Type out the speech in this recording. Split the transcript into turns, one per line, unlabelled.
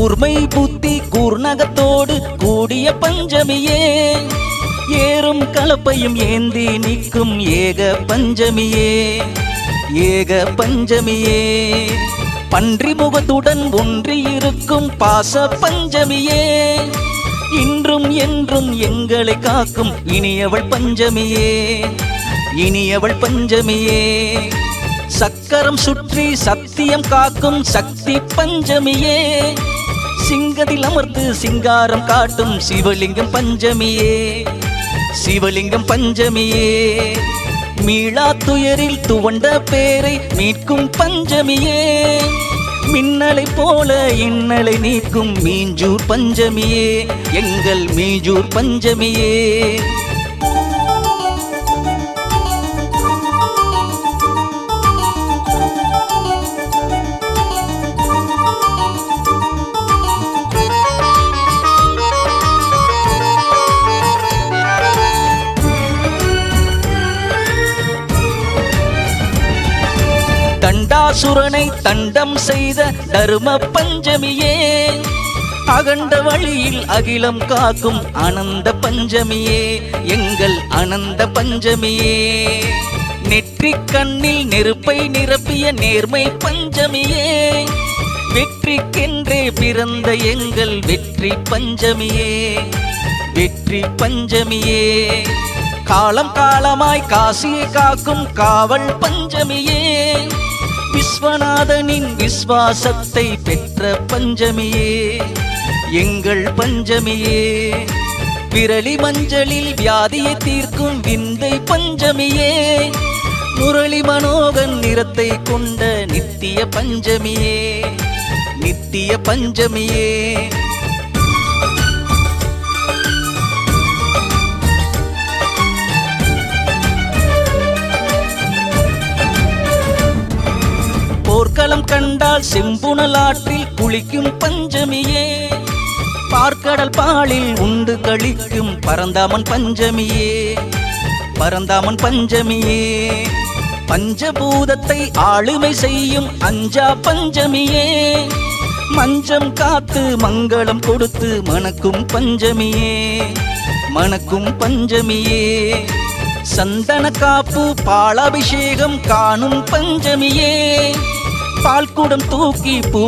கூர்மை புத்தி கூர்நகத்தோடு கூடிய பஞ்சமியே. ஏறும் கலப்பையும் ஏந்தி நிற்கும் ஏக பஞ்சமியே. ஏக பஞ்சமியே. பன்றி முகத்துடன் ஒன்றி இருக்கும் பாச பஞ்சமியே. இன்றும் என்றும் எங்களை காக்கும் இனியவள் பஞ்சமியே. இனியவள் பஞ்சமியே. சக்கரம் சுற்றி சத்தியம் காக்கும் சக்தி பஞ்சமியே. சிங்கத்தில் அமர்ந்து சிங்காரம் காட்டும் சிவலிங்கம் பஞ்சமியே சிவலிங்கம் பஞ்சமியே. மீளா துயரில் துவண்ட பேரை மீட்கும் பஞ்சமியே மின்னலை போல இன்னலை நீக்கும் மீஞ்சூர் பஞ்சமியே எங்கள் மீஞ்சூர் பஞ்சமியே. தண்டாசுரனை தண்டம் செய்த தர்ம பஞ்சமியே. அகண்ட வழியில் அகிலம் காக்கும் அனந்த பஞ்சமியே. எங்கள் அனந்த பஞ்சமியே. நெற்றி கண்ணில் நெருப்பை நிரப்பிய நேர்மை பஞ்சமியே. வெற்றிக்கென்றே பிறந்த எங்கள் வெற்றி பஞ்சமியே. வெற்றி பஞ்சமியே. காலம் காலமாய் காசியை காக்கும் காவல் பஞ்சமியே. விஸ்வநாதனின் விஸ்வாசத்தை பெற்ற பஞ்சமியே எங்கள் பஞ்சமியே. விரலி மஞ்சளில் வியாதியை தீர்க்கும் விந்தை பஞ்சமியே முரளி மனோகன் நிறத்தை கொண்ட நித்திய பஞ்சமியே நித்திய பஞ்சமியே. கண்டால் செம்புணலாற்றில் குளிக்கும் பஞ்சமியே. பார்க்கடல் பாலில் உண்டு கழிக்கும் பரந்தாமன் பஞ்சமியே. பரந்தாமன் பஞ்சமியே. பஞ்சபூதத்தை ஆளுமை செய்யும் அஞ்சா பஞ்சமியே. மஞ்சம் காத்து மங்களம் கொடுத்து மணக்கும் பஞ்சமியே. மணக்கும் பஞ்சமியே. சந்தன காப்பு பாலாபிஷேகம் காணும் பஞ்சமியே. பால் பால்குடம் தூக்கி பூ